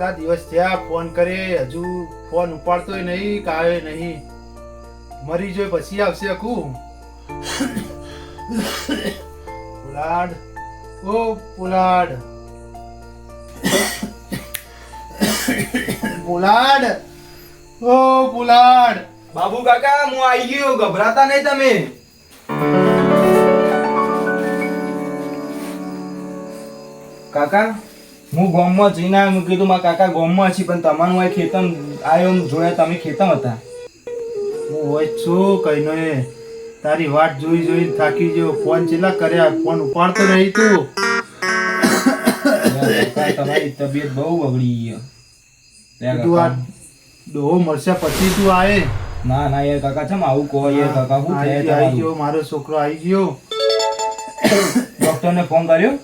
કેટલા દિવસ થયા? ફોન કરે, હજુ ફોન ઉપાડતોય નહીં કાવે નહીં. મરી જોઈ પછી આવશે આખું. પુલાડ ઓ પુલાડ પુલાડ ઓ પુલાડ બાબુ કાકા, હું આવી ગયો. ગભરાતા નહીં તમે. કાકા હું ગામમાં જઈને આવ્યો મેં કીધું મારા કાકા ગામમાં છે પણ તમારું આ ખેતમ આવ્યો જોયા તમે ખેતમ હતા. હું હોય છું કઈ નો એ તારી વાટ જોઈ જોઈ થાકી ગયો. ફોન ચેલા કર્યા ફોન ઉપાડતો નહીં તું. તમારી તબિયત બહુ બગડી ગઈ. તું આ. ડોહો મળશે પછી તું આવે ના ના યાર કાકા છે આવું કહો યાર કાકા હું આવી ગયો મારો છોકરો આવી ગયો. ડોક્ટરને ફોન કર્યો?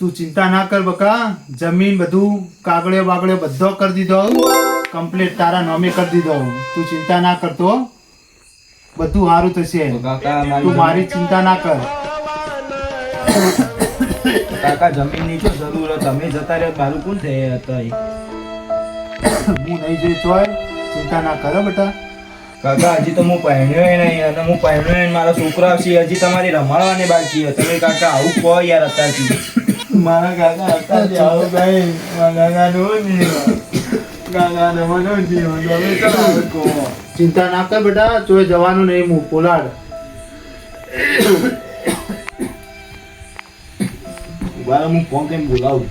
તું ચિંતા ના કર બકા. જમીન બધું કાગળિયો બાગળિયો બધો કરી દીધો. કમ્પ્લીટ તારા નામે કરી દીધો. તું ચિંતા ના કરતો બધું સારું થશે. તું મારી ચિંતા ના કર. કાકા જમીનની શું જરૂર? તમે જતા રહ્યો. મારું કોણ થઈ હતા હું નહીં જોઈ તોય ચિંતા ના કર બેટા. કાકા હજી તો હું પહેણ્યો નહીં. અને હું પહેણ્યો મારા છોકરા છે. હજી તમારી રમાડવાની બાકી તમે કાકા આવું કહો યાર અત્યારથી. મારા કાકા હતા આવો ભાઈ મારા કાકા નો કાકા ને જીવન કહો. ચિંતા ના કર બેટા ચોય જવાનું નહીં હું પોલાડ. ઊભા હું ફોન કરીને બોલાવું.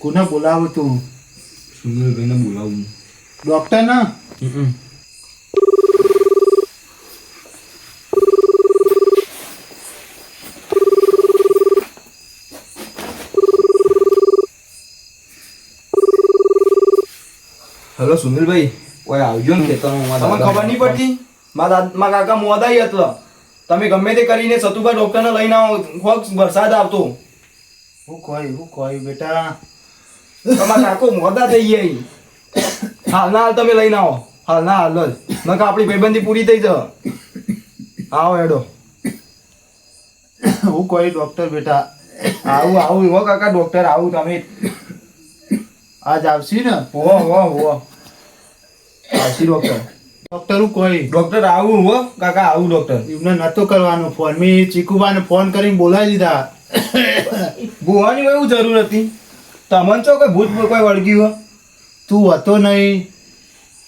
કોને બોલાવું તું? સુનિલભાઈને બોલાવું. ડોક્ટર ના હેલો સુનિલભાઈ ઓય આવજો ને ખેતરમાં તમને ખબર નહીં પડતી? મારા મારા કાકા મોદાઈ હતો તમે ગમે તે કરીને સતુભા ડોક્ટરને લઈને આવો હોક વરસાદ આવતો. હું કોઈ હું કોઈ બેટા. તમારા કાકો મોદા થઈ ગયા હાલના હાલ તમે લઈને આવો. હાલના હાલ જ. નકર આપણી ભાઈબંધી પૂરી થઈ જશે. આવો એડો હું કોઈ ડોક્ટર બેટા. આવું આવું. હો કાકા ડોક્ટર આવું તમે. આજ આવશી ને? હો હો હો. આવશી ડોક્ટર ડોક્ટર કોઈ? ડોક્ટર આવું હો કાકા આવું ડોક્ટર એમને નતો કરવાનો ફોન મેં ચીકુબાને ફોન કરીને બોલાવી દીધા. બોવાની એવું જરૂર હતી? તમને છો કોઈ ભૂત કોઈ વળગ્યું હો? તું હતો નહીં.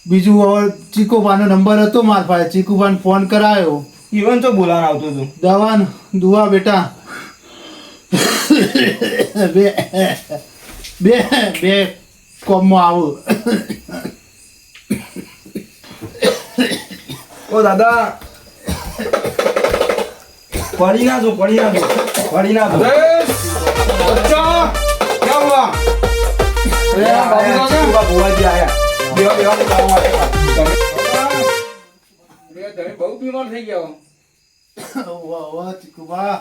બીજું હવે ચીકુબાનો નંબર હતો મારા પાસે. ચીકુબાને ફોન કરાયો. ઈવન તો બોલાવાનું આવતું હતો? દવા દુઆ બેટા. બે બે બે કોમમાં આવું. ઓ દાદા. પડી ના જો પડી ના જો પડી ના જો. અરે, આ બાબુ કાકા. ચીકુબા ભુવાજી આયા દેવા દેવા તો કામ માટે બહુ બીમાર થઈ ગયો વાહ, વાહ, ચીકુબા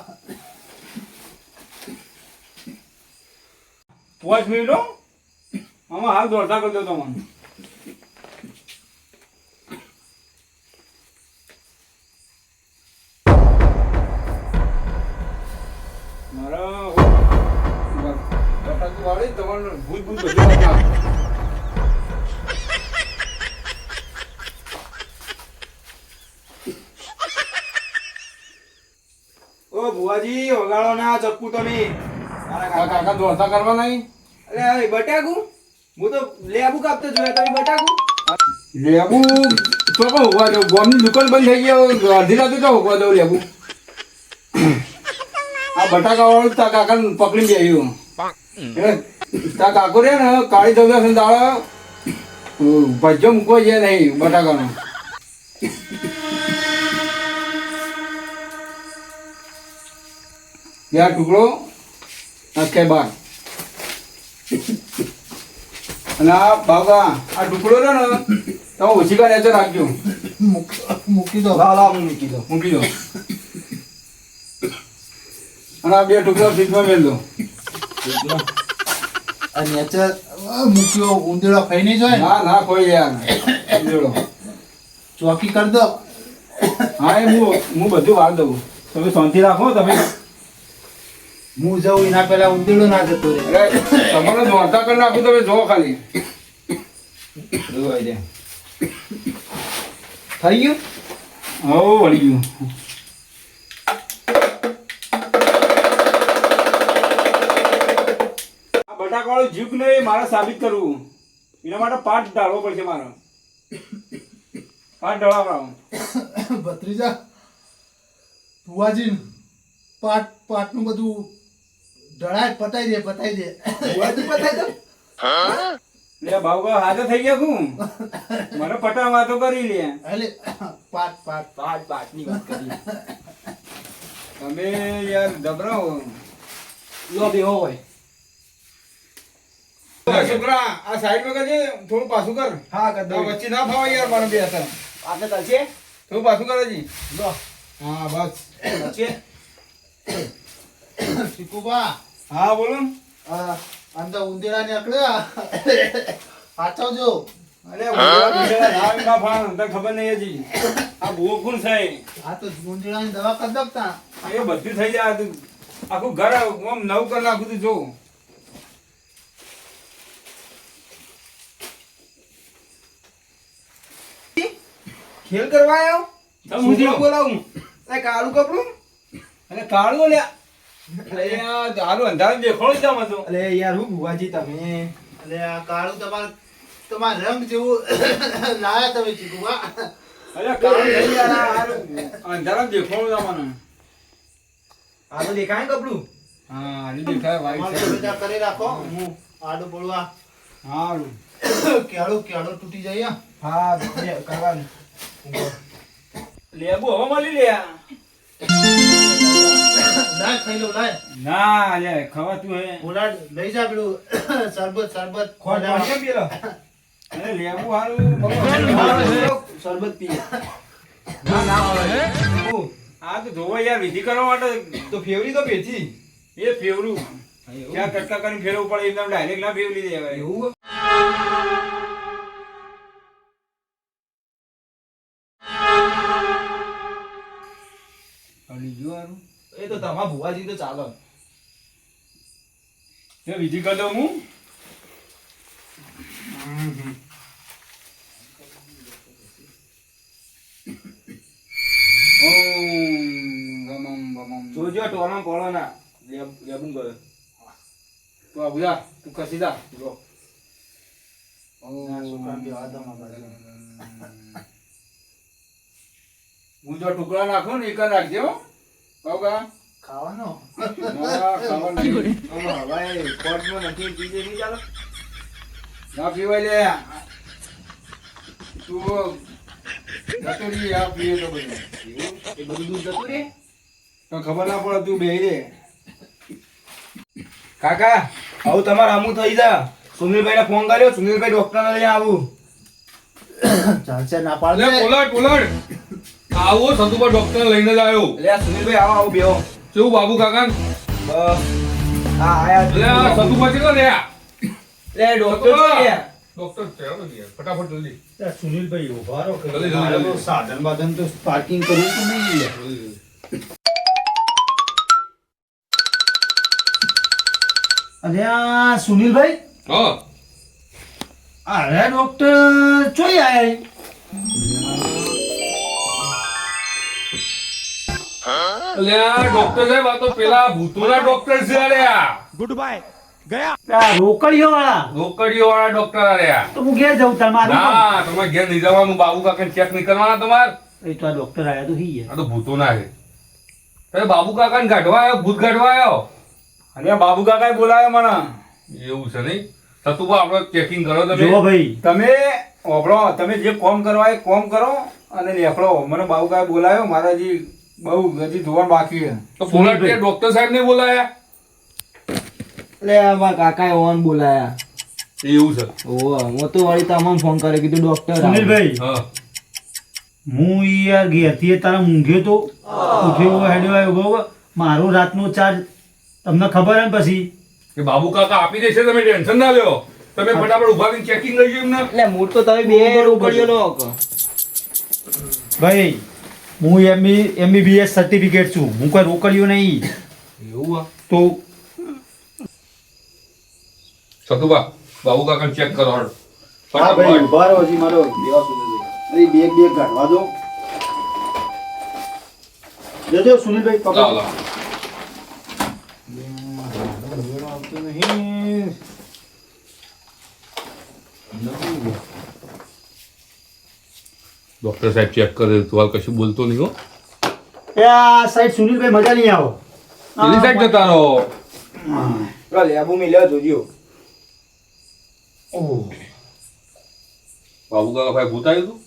પાંચ મિનિટો આમાં હાલ દોડતા કરજો તમને મારા બટાકું વાળી તમારું ભૂત ભૂત બધું ઓ ભુવાજી વગાડો ના ચપ્પુ તમે. કાકા દોડતા કરવા નહીં? અરે બટાકુ? હું તો લેબુ કાપતો જોયા તમે બટાકુ? લેબુ? તો કહો ગોમની દુકાન બંધ થઈ ગયો અડધી રાતે તો હોવા દઉં લેબુ. બટાકા વાળું તા કાકા પકડી બેહ્યું. એટલે તા કાકો રે ને કાળી છે દાડા ભજ્જો મૂકવો છે નહીં બટાકાનો. બે ટુકડો નાખે બાર. અને આ બાબા આ ટુકડો છે ને તમે ઓછી કા નેચર રાખજો. મૂક- દો. હું મૂકી દો મૂકી દો. અને આ બે ટુકડા ફ્રીજમાં મેળ દો આ નેચર મૂક્યો ઉંદેડો ખાઈ નહીં જોઈએ ના? ના કોઈ યાર ઉંદેડો. ચોકી કરી દો. હા એ હું હું બધું વાર દઉં. તમે શાંતિ રાખો તમે. હું જઉં એના પહેલા ઉંદેડો ના જતો રે તમારે દોડતા કરી નાખું તમે જો ખાલી. થઈ ગયું? હો વળી ગયું. આ બટાકાવાળું જીવ નહીં મારે સાબિત કરવું. એના માટે પાઠ ઢાળવો પડશે મારે. પાઠ ઢળાવડાવો ભત્રીજા ભુવાજી પાઠ પાટનું બધું ઢળાય પતાઈ દે પતાઈ દે. ભુવાજી પતાઈ દો? લે બાબુ હાથે થઈ ગયા હું મને પટા વાતો કરી લે. એટલે પાટ પાટ. પાટની વાત કરી તમે યાર દબરાઓ લો બી હોય. છોકરા આ સાઈડમાં કરજે થોડું પાછું કર. હા કર આ દો વચ્ચે ના ફાવા યાર મને બે હતા. આપણે ચાલશે? થોડું પાછું કરે જી લો. હા બસ. ચાલશે? શીખુબા હા બોલો ને. આ અંદર ઉંદીડા ને અકડ્યા સાચવજો અરે બુંદરા ના ફાવા, તને ખબર નહીં હજી. આ બહુ કોણ છે આ તો ઉંદીડાની દવા કરી દઉં એ બધું થઈ જાય આખું ઘર આમ નવું કરી નાખું તું જો. ખેલ કરવા આવ્યો હું છોકરો બોલાવું. એ કાળું કપડું? અને કાળું લ્યા અરે આ હારું અંધારું દેખાડો જ આમ હતો અરે યાર હું ભુવાજી તમે. એટલે આ કાળું તમાર તમાર રંગ જેવું લાયા તમે ચીકુવા અરે કાળું યાર અંધારામાં દેખાડો જ આમ. મને. આ તો દેખાય કપડું? હા હારી દેખાય વાઈટ કરી રાખો. હું આડું બોલવા હારું. કેળું કેળું તૂટી જાય. હા. કરવાનું. લેબુ હવે મળી લે ના ખાઈ લો લાય. ના લે ખવાતું હે. ઓલા લઈ જા પેલું. શરબત શરબત. ખોડા વાળશે પેલો? અરે લેબુ હારું. શરબત પીએ. ના ના આવે આ તો જોવા યાર વિધિ કરવા માટે તો ફેવરી તો પેથી એ ફેવરું. ક્યાં કટકા કરીને ફેરવું પડે એકદમ ડાયરેક્ટ ના ફેવરી દેવાય એવું એ તો તમારા ભુવાજી તો ચાલો. તે બીજી કરી દઉં હું. જોજો ટોળા પડો ના. લેબુ ગયો તો આ બુધા તું ખસી જા. જો. હું જો ટુકડા નાખું ને એક જ રાખજે હો ખાવાનો. ના ખાવા નહીં. આમાં હવાએ કોર્ટમાં નથી પીજે નહીં ચાલો. ના પીવાય લે. તું જતુરી આ પીએ તો બધું. એ બધું દૂધ જતું રે તો ખબર ના પડે તું બેહી રે. કાકા આવું તમારે અમુક થઈ જા. સુનિલભાઈ ને ફોન કર્યો સુનિલભાઈ ડોક્ટર ને લઈને આવું. ચાલશે ના પાડ પોલટ પોલટ આવો સંતુભા ડોક્ટર લઈને જ આવ્યો એટલે આ સુનિલભાઈ આવો આવો બેહો. કેવું બાબુ કાકા? બસ. હા આયા એટલે આ સંતુભા કેટલા રહ્યા લે ડોક્ટર છે. ડોક્ટર ચાલો ને યાર, ફટાફટ જલ્દી. સુનિલભાઈ ઊભા રહો. તો સાધન બાધન તો પાર્કિંગ કરવું તો નહીં. અરે આ સુનિલભાઈ? હા. અરે ડોક્ટર ચોઈ આયા એટલે આ ડોક્ટર સાહેબ આ તો પેલા ભૂતોના ડોક્ટર છે અરે આ. રોકડીઓ વાળા રોકડીઓ વાળા ડોક્ટર અરે તો હું ઘેર જઉં તમારું ના તમે ઘેર નહીં જવાનું બાબુ કાકા ચેક નહીં કરવાના તમારે. એ તો આ ડોક્ટર આયા તો હી આ તો ભૂતોના છે. તમે બાબુ કાકાને કાઢવા આવ્યો ભૂત ગાઢવા આવ્યો? અરે બાબુ કાકાએ બોલાવ્યો મને. એવું છે નહીં? સતુભા આપણે ચેકિંગ કરો તમે. ભાઈ. તમે ઓભળો તમે જે કોમ કરવા એ કોમ કરો અને લેફડો મને બાબુ કાકાએ બોલાવ્યો મારા હજી બહુ હજી જોવાનું બાકી છે. તો ડોક્ટર સાહેબ ને બોલાયા? એટલે આમાં કાકાએ ઓન બોલાયા. એવું છે. ઓહો હું તો વળી તમને ફોન કરે કીધું ડોક્ટર સુનિલભાઈ હા. યાર ઘેરથી તારા ઊંઘ્યો તો ઉઠ્યો હેડ્યો આવ્યો બરોબર? મારો રાતનો ચાર્જ તમને ખબર હે ને પછી? કે બાબુ કાકા આપી દેશે તમે ટેન્શન ના લ્યો. તમે ફટાફટ ઊભા થઈને ચેકિંગ લઈ એમને. એટલે મૂળ તો તમે બે લો ભાઈ હું એમબી એમબીબીએસ સર્ટિફિકેટ છું. હું કોઈ રોકડ્યું નહીં. એવું તો સતુભા બાબુ કાકા ચેક કરો હળ હા ભાઈ ઊભા રહો હજી મારો દેવા સુધી અરે બેગ બેગ કાઢવા દો જજો સુનિલભાઈ પકડો. લાવો. આવતું નહીં ડોક્ટર સાહેબ ચેક કરે તો હાલ કશું બોલતો નહીં હો. એ આ સાઈડ સુનિલભાઈ મજા નહીં આવો. સુનિલ સાહેબ જતા રહો. પેલા લેબુ મિલ્યા જોજો. બાબુ કાકા ભાઈ ભૂત આવ્યું તું?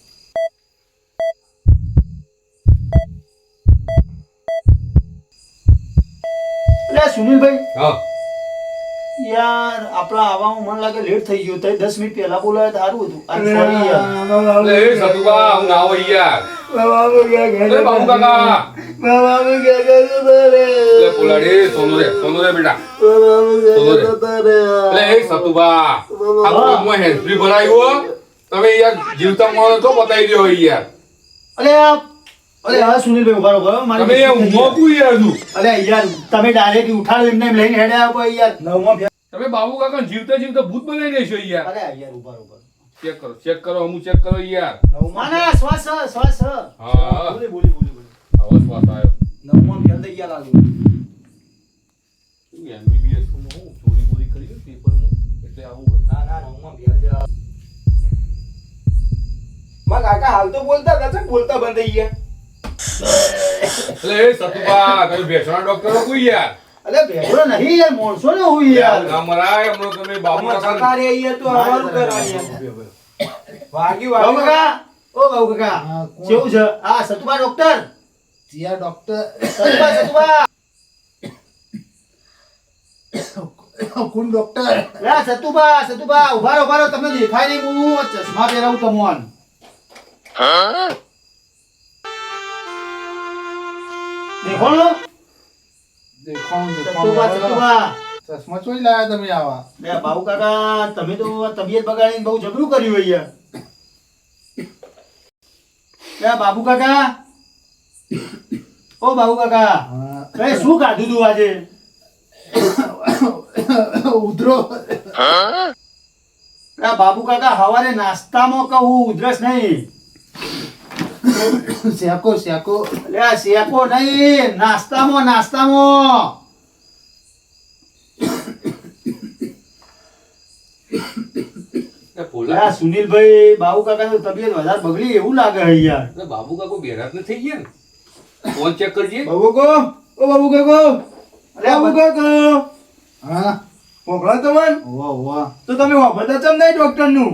એટલે સુનિલભાઈ. હા. યાર આપણા આવવામાં મને લાગે લેટ થઈ ગયું તઈ દસ મિનિટ પહેલા બોલાવે તો સારું હતું આ સોરી યાર અલે એ સતુભા હું ના હોય યાર અરે બાબુ કાકા અલે પોલાડી સોનો રે સોનો રે બેટા સોનો રે અલે એ સતુભા આ કોઈમાં હેન્ડફ્રી ભરાયું? તમે યાર જીવતા માણસ તો બતાવી દો યાર અરે આ અરે હા સુનિલભાઈ ઊભા ઊભા મારે તમે યાર યાર તું અરે યાર તમે ડાયરેક્ટ ઉઠાડો એમને લઈને હેડે આવો યાર નવમાં તમે બાબુ કાકા જીવતા જીવતા ભૂત બનાવી દેશો યાર. અરે યાર ઉપર ઉપર ચેક કરો ચેક કરો હું ચેક કરો યાર. ના ના શ્વાસ હ, શ્વાસ. હ. હા બોલી બોલી બોલી બોલી. આવો શ્વાસ આવ્યો નવમાં ફેલ થઈ ગયા લાગુ. એમબીબીએસ હું? ચોરી બોરી કરી પેપર પેપરમાં એટલે આવું ના ના નવમાં ફેલ થયા મારા કાકા હાલ તો બોલતા હતા બોલતા બંધ થઈ ગયા? એટલે એ સતુભા કઈ ભેંસોના ડોક્ટર કોઈ યાર? અરે ભેગો નહીં યાર મોણસો ને હું યાર. ના મરાય હમણાં તમે બાબુ અમારા કાકા રે અહીંયા તો અમારું કરવાની વાગી વાગી કાકા. ઓ બાબુ કાકા. હા, કેવું છે? આ સતુભા ડોક્ટર તિયા ડોક્ટર સતુભા સતુભા. કોણ ડોક્ટર આ સતુભા સતુભા ઊભા રહો ઊભા રહો. તમને દેખાય નહીં હું ચશ્મા પહેરાવું તમોન. દેખો ચશ્મા ચોઈ લાયા તમે આવા? બાબુ કાકા તમે તો તબિયત બગાડીને બહુ જબરું કર્યું હોય યાર બાબુ કાકા. ઓ બાબુ કાકા હા. શું ખાધું તું આજે? ઉધરો. બાબુ કાકા હવારે નાસ્તામાં કહું ઉધરસ નહીં. શેકો શેકો લે શેકો નહીં નાસ્તામાં નાસ્તામાં પોલા સુનિલભાઈ બાબુ કાકાની તબિયત વધારે બગડી એવું લાગે છે યાર બાબુ કાકો બેરાત ને થઈ ગયા ને? ફોન ચેક કરજે બાબુ કો. ઓ બાબુ કાકો. અરે બાબુ કાકા. હા મોકલો તમને વાહ વાહ તો તમે વાપરતા ચમ નહીં ડોક્ટરનું?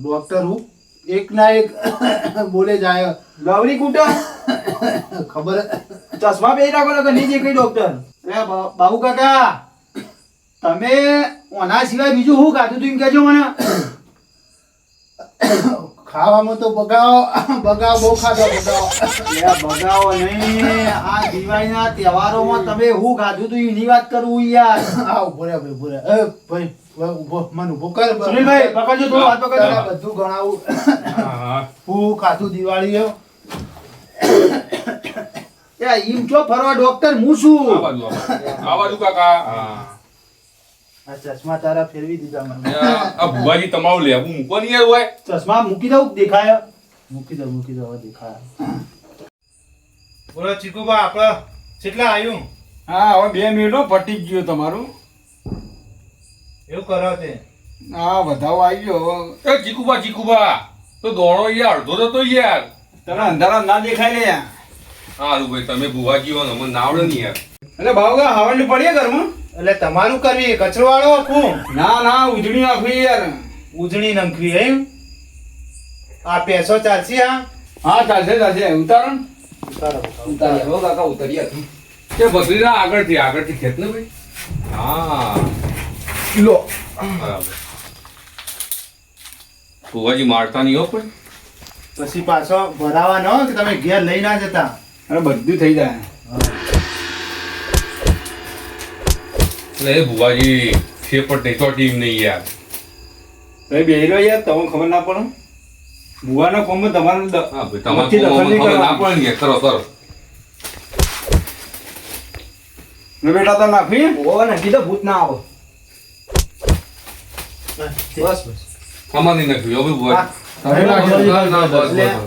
ડોક્ટર હું? એક ના એક બોલે જાય. લવરી કુટા? ખબર? ચશ્મા પહેરી રાખો તો નહીં જે કઈ ડોક્ટર બા- બાબુ કાકા તમે ઓના સિવાય બીજું શું ખાધું તું એમ કહેજો મને. ખાવામાં તો બગાવ બગાવ બહુ ખાધો બગાવ. બગાવો નહીં. આ દિવાળીના તહેવારોમાં તમે હું ખાધું તું એની વાત કરું યાર. આ ઊભો રે ભાઈ ઊભો રે. એ ભાઈ ઊભો મન ઊભો કર. સુનિલભાઈ પકડજો થોડું હાથ પકડજો. બધું ગણાવું. હા. ખાધું દિવાળી એ ઈમ ચો ફરવા ડોક્ટર હું શું છું આ બાજુ. કાકા. હા. ચશ્મા તારા ફેરવી દીધા મને. આ ભુવાજી તમારું લેવું મૂકો નહીં યાર હોય? ચશ્મા મૂકી દઉં દેખાય? મૂકી દઉં મૂકી દઉં દેખાય. બોલો ચીકુબા આપણે કેટલા આવ્યું હા હવે બે મિનિટો પટી ગયો તમારું. એવું કરો તે. હા વધાવો આવી ગયો એ ચીકુબા ચીકુબા તો દોડો યાર અડધો તો યાર. તને અંધારા ના દેખાય લે સારું ભાઈ તમે ભુવાજી હો ને અમને ના નહીં ને યાર એટલે ભાવ હવન પડીએ ઘરમાં? એટલે તમારું કરવી કચરો વાળો આખું? ના ના ઉજળી નાખવી યાર. ઉજળી નંખવી એમ? આ પેસો ચાલશે હા? હા ચાલશે ચાલશે. ઉતારો ઉતારો. ઉતારો. હો કાકા ઉતરી હતું તે ભત્રીજા આગળથી આગળથી ખેત ને ભાઈ? હા. લો. બરાબર. ભુવાજી મારતા નહીં હો પણ પછી પાછો ભરાવા ન હોય કે તમે ઘેર લઈ ના જતા? અરે બધું થઈ જાય. એટલે એ ભુવાજી છે પણ નહીં તો ટીમ નહીં યાર. ભાઈ બે રહ્યો યાર તમે ખબર ના પડે? ભુવાના કોમમાં તમારે તમારે ના. પડે ને કરો કરો. ને બેટા તો નાખી ઓ ને કીધું ભૂત ના આવો. બસ બસ. અમારી નહીં નાખ્યું હવે બુઆ.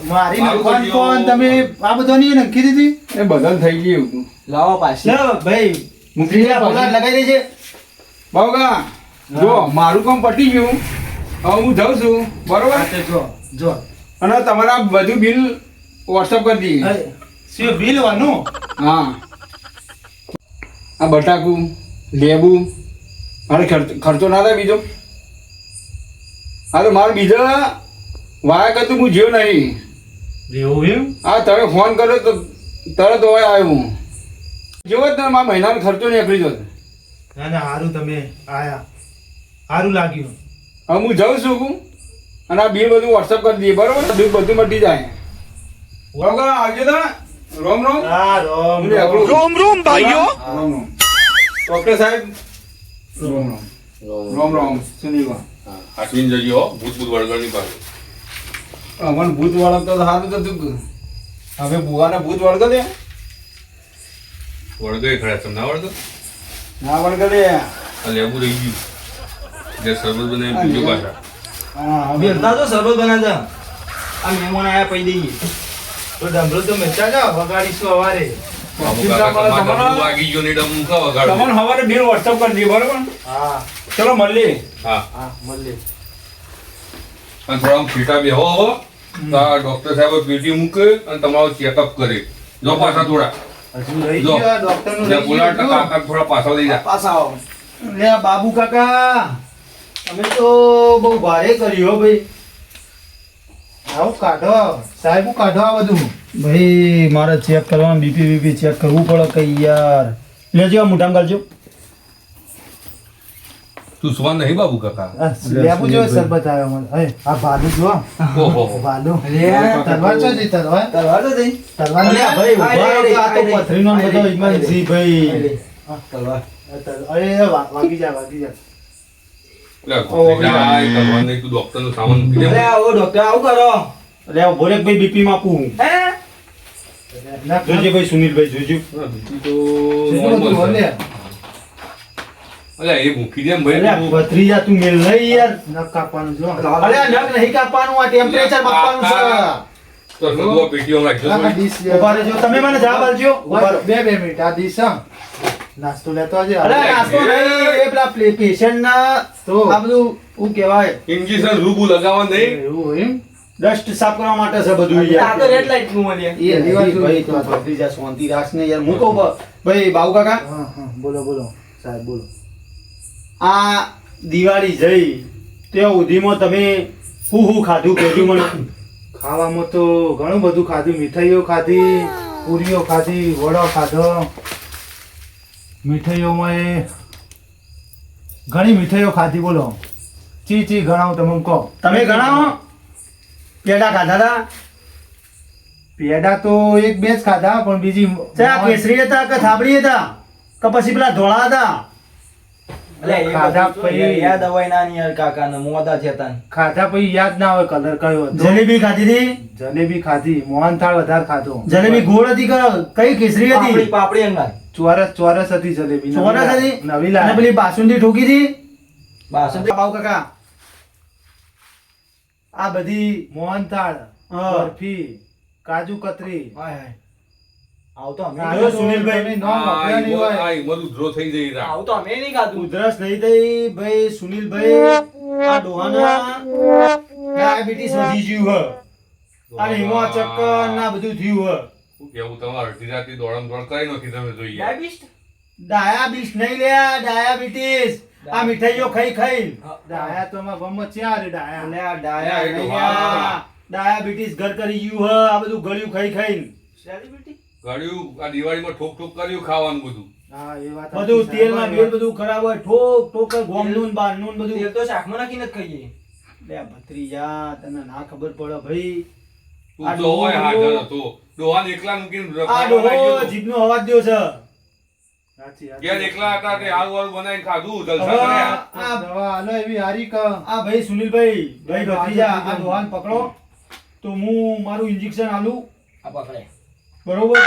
મારી કોણ તમે આ બધો નહીં નક્કી દીધી? એ બદલ થઈ ગયું લાવો પાછી. ભાઈ મૂકી દે છે લગાઈ દેજે. બાબુકા જો મારું કામ પટી ગયું. હવે હું જાઉં છું. બરોબર? જો જો. અને તમારા બધું બિલ વોટ્સઅપ કરી દઈએ. શું બિલ વાનું? હા. આ બટાકું લેબુ મારે ખર્ચો ખર્ચો ના થાય બીજો. હા તો મારે બીજા વાયા કરતું હું જીવ નહીં. એવું એમ? હા તમે ફોન કર્યો તો તરત હોય આવ્યો હું. જેવો જ ને મારા મહિનાનો ખર્ચો નીકળી જતો ના ના સારું તમે આયા. સારું લાગ્યું. હવે હું જાઉં છું અને આ બિલ બધું વોટ્સઅપ કરી દઈએ બરોબર? બિલ બધું મટી જાય. બરોબર આવજો તા રોમ રોમ? હા રોમ રોમ. રોમ રોમ રોમ રોમ. ડોક્ટર સાહેબ. રોમ રોમ. રોમ રોમ. સુનિલવા હાચવીને જજો હો, ભૂત ભૂત વળગણની પાસે અમન ભૂત વળગતો તો સારું તો તું હવે બુવાને ભૂત વળગો દે. વળગે ખરા તમને ના વળગો? ના વળગો દે. લેબુ રહી ગયું. જે સરબત બનાવી બીજો પાછા. હા હવે બેલતા તો સરબત બનાવજો આ મહેમાન આયા પૈ દઈએ. તો ડમરો તો મેચા જા વગાડીશું અવારે તમને બિલ વોટ્સઅપ કરી દઈએ બરોબર? હા. ચલો મળીએ. હા. હા મળીએ. અને થોડા છીટા બેહો હો. તો આ ડોક્ટર સાહેબ પેટી મૂકે અને તમારું ચેકઅપ કરે. જો પાછા થોડા. જો. ગયો ડોક્ટરનું જે રહી બોલાવતા ગયું કાકા થોડા પાછા લઈ જા. પાછા લે બાબુ કાકા અમે તો બહુ ભારે કર્યું હો ભાઈ. આવું કાઢો. સાહેબ કાઢો આ બધું. ભાઈ મારે ચેક કરવાનું બીપી બીપી ચેક કરવું પડે કઈ યાર. લેજો આ મુઠામ કરજો તું સુવાન નહીં બાબુ કાકા? લેબુ જો સરબત આવ્યો મને. આ ભાલુ જો ઓહો ભાલુ. અરે તલવાર છો જી તલવાર. તલવાર તો તલવાર લે ભાઈ ઊભા આ તો પથરીનો ને બધો જી ભાઈ. તલવાર. અરે વાગી જા વાગી જા. ડોક્ટરનું સામાન આવો ડોક્ટર આવું કરો. અરે ભોરેક ભાઈ બીપી માપું હે. જોજે ભાઈ સુનિલભાઈ જોજો. બીજું તો સીધું બધું normal છે. બોલે. અલ્યા એ મૂકી દે ભાઈ ભત્રીજા તું મેલ નહીં યાર. નખ કાપવાનું જો અલ્યા નખ નહીં કાપવાનું આ ટેમ્પરેચર માપવાનું છે. તો સગો પેટીઓ રાખજો ઊભા રહેજો. તમે મને જવાબ આપજો. બે બે મિનિટ. આ ડીશ નાસ્તો લેતો આજે અરે નાસ્તો નહીં. એ પેલા પેશન્ટ ના તો? આ બધું શું કહેવાય? ઇન્જેક્શન રૂબુ લગાવવા નહીં. એવું એમ? ડસ્ટ સાફ કરવા માટે છે બધું આ યાર. તો રેડ લાઈટનું મને એ ભાઈ તો ભત્રીજા શાંતિ રાખ ને યાર. હું કહું ભાઈ બાબુ કાકા? હા હા. બોલો બોલો. સાહેબ બોલો. આ દિવાળી જઈ ત્યાં સુધીમાં તમે હું હું ખાધું કહેજો મને. ખાવામાં તો ઘણું બધું ખાધું મીઠાઈઓ ખાધી પૂરીઓ ખાધી વડો ખાધો. મીઠાઈઓમાં એ ઘણી મીઠાઈઓ ખાધી બોલો. ચી ચી ગણાવો તમે કહો. તમે ગણાવો. પેડા ખાધા હતા પેડા તો એક બે જ ખાધા પણ બીજી કેસરી હતા કે થાબડી હતા? કે પછી પેલા ધોળા હતા? ખાધા પછી- યાદ અવાય ના યાર કાકા ને મોદા થયા ખાધા પછી યાદ ના આવે કલર કયો જલેબી ખાધી હતી જલેબી ખાધી મોહનથાળ વધારે ખાધો. જલેબી ગોળ હતી કઈ કેસરી પાપડી હતી પાપડી અંગાર ચોરસ ચોરસ હતી જલેબી નવી ચોરસ હતી? નવી લાવી પેલી બાસુંદી ઠોકી હતી બાસુંદી? પાવ કાકા. આ બધી મોહનથાળ હા. બરફી કાજુ કતરી. હાય હાય. આવું અમે આવ્યો સુનિલભાઈ. તમે નામ નહીં હોય. આ ઈમર ઉધરો થઈ જઈ રહ્યા. આવું અમે નહીં ખાધું. ઉધરસ નહીં થઈ ભાઈ સુનિલભાઈ આ ડોહાના ડાયાબિટીસ વધી ગયું હ. અને હિમો ચક્કર ના બધું થયું હ. શું કેવું તમારે અડધી રાતે દોડમ દોડ કરી નાખી તમે જોઈએ ડાયાબિસ્ટ ડાયાબિટીસ? નહીં લ્યા ડાયાબિટીસ. આ મીઠાઈઓ ખાઈ ખાઈ. ડાયા. તો ચ્યાં રે ડાયા. લ્યા. ડાયાબિટીસ ઘર કરી ગયું હ આ બધું ગળ્યું ખાઈ ખાઈ સેલિબ્રિટી? ગળ્યું આ દિવાળીમાં ઠોક ઠોક કર્યું ખાવાનું બધું. હા એ વાત બધું તેલ ના. બેલ બધું ખરાબ હોય ઠોક ઠોક ગોમનું બારનું બધું. તેલ તો શાકમાં નાખી નથી ખાઈએ. લે ભત્રીજા તને ના ખબર પડે ભાઈ. તું તો હોય હાજર હતો. ડોહાને એકલા મૂકીને આ ડોહો જીભનો અવાજ દ્યો છે. સાચી, સાચી. ઘેર એકલા હતા તે આલુ વાળું બનાવીને ખાધું જલસા કર્યા. આ દવા હાલો એવી હારી ક. આ ભાઈ સુનિલભાઈ ભાઈ ભત્રીજા આ ડોહાને પકડો. તો હું મારું ઇન્જેક્શન આલું. આ પકડે. બરોબર?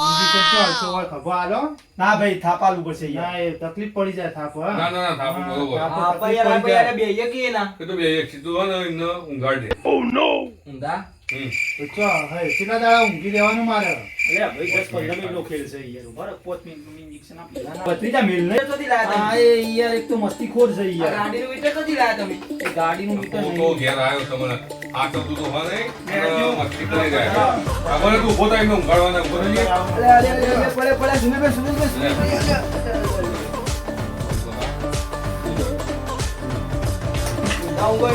ઇન્જેક્શન તો હાલશો હોય ખભો હાલો. ના ભાઈ થાપ પડશે ના એ તકલીફ પડી જાય થાપ ના ના ના થાપું બરોબર. હા, હા યાર આપણે યાર બેહીએ ના. એ તો બે એક સીધું હોય ને એમને ઊંઘાડ દે. ઊંધા હમ. તો ચો હવે કેટલા દાડા ઊંઘી દેવાનું મારે? અલે ભાઈ દસ પંદર મિનિટનો ખેલ છે યાર બરાબર પાંચ મિનિટનું ઇન્જેક્શન આપી ભત્રીજા મેલ ને? કદી લાયા આ એ યાર એક તો મસ્તીખોર છે આ યાર ગાડીનું મીટર કદી લાયા તમે? એ ગાડીનું મીટર તો ઘેર આવ્યો તમને આ તો તું તો હોય નહીં મસ્તી કરી જાય. ખબર તું ઊભો થાય એમને ઊંઘાડવાના ઊભો જાય. અરે, પડે પડે સુનિલભાઈ સુનિલભાઈ સુનિલભાઈ ઊંધા ઊંઘો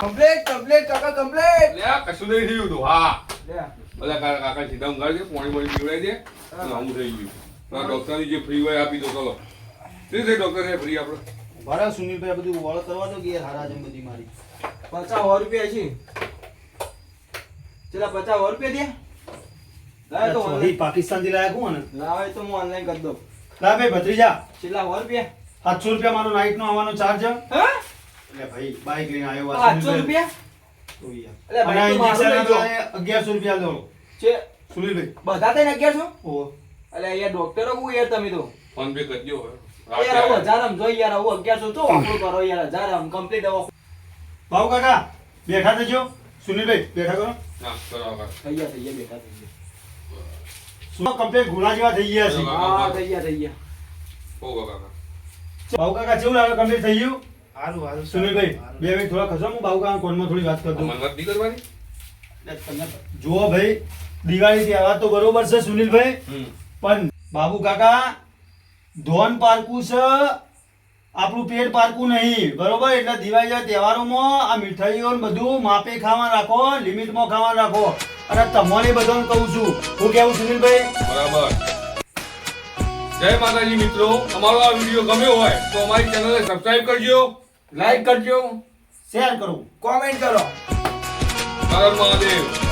કમ્પ્લીટ કમ્પ્લીટ કાકા કમ્પ્લીટ લે કશું નહીં થયું તું. હા. લે બધા કાકા કાકા સીધા ઊંઘાડી દે પાણી પાણી પીવડાવી દે અને આવું થઈ ગયું. તો આ ડોક્ટરની જે ફ્રી હોય આપી દો ચલો. શું છે ડોક્ટર ફ્રી આપણે? બરાબર સુનિલભાઈ બધું વળ કરવા દો કે યાર હારા જેમ બધી મારી. પચાસ સો રૂપિયા છે. ચલા પચાસ સો રૂપિયા દે. લાવે તો સોરી પાકિસ્તાનથી લાયા કોણ લાવે તો હું ઓનલાઈન કરી દઉં. લા ભાઈ ભત્રીજા. છેલ્લા સો રૂપિયા. સાતસો રૂપિયા મારો નાઈટ નો આવવાનો ચાર્જ હા? ભાઈ બાઈક લઈને આવ્યો આ રૂપિયા? તો ભાઈ અને તું મારું injection લઈ આપવા અગિયારસો રૂપિયા લો છે? સુનિલભાઈ. બધા થઈને અગિયારસો? ઓહો એટલે યાર ડોક્ટરો હું યાર તમે તો. ફોન પે કરી દો યાર આવું હજાર આમ યાર આવું અગિયારસો તો વાપરું કરો યાર હજાર કમ્પ્લીટ દવા ભાવ કાકા બેઠા થજો. સુનિલભાઈ બેઠા કરો. થઈ ગયા થઈ ગયા બેઠા થઈ ગયા. શું કમ્પ્લેટ ગુલા જેવા થઈ ગયા છે? હા થઈ ગયા થઈ ગયા. હો કાકા. ભાવ કાકા કેવું લાગે કમ્પ્લીટ થઈ ગયું? હારું હારું સુનિલભાઈ બે મિનિટ થોડા ખસો હું બાબુ કાકા કોનમાં થોડી વાત કરી? દઉં મને નહીં કરવાની? જુઓ ભાઈ દિવાળી તહેવાર તો બરોબર છે સુનિલભાઈ. પણ બાબુ કાકા ધોન પારકું છે આપણું પેટ પારકું નહીં. બરોબર? એટલે દિવાળી તહેવારોમાં આ મીઠાઈઓ બધું માપે ખાવા રાખો લિમિટમાં ખાવા રાખો. અને તમને બધાને કહું છું હું કેવું સુનિલભાઈ? બરાબર. જય માતાજી મિત્રો. અમારો આ વીડિયો ગમ્યો હોય તો અમારી ચેનલને સબસ્ક્રાઇબ કરજો. લાઈક કરજો. શેર કરો. કોમેન્ટ કરો. હર મહાદેવ.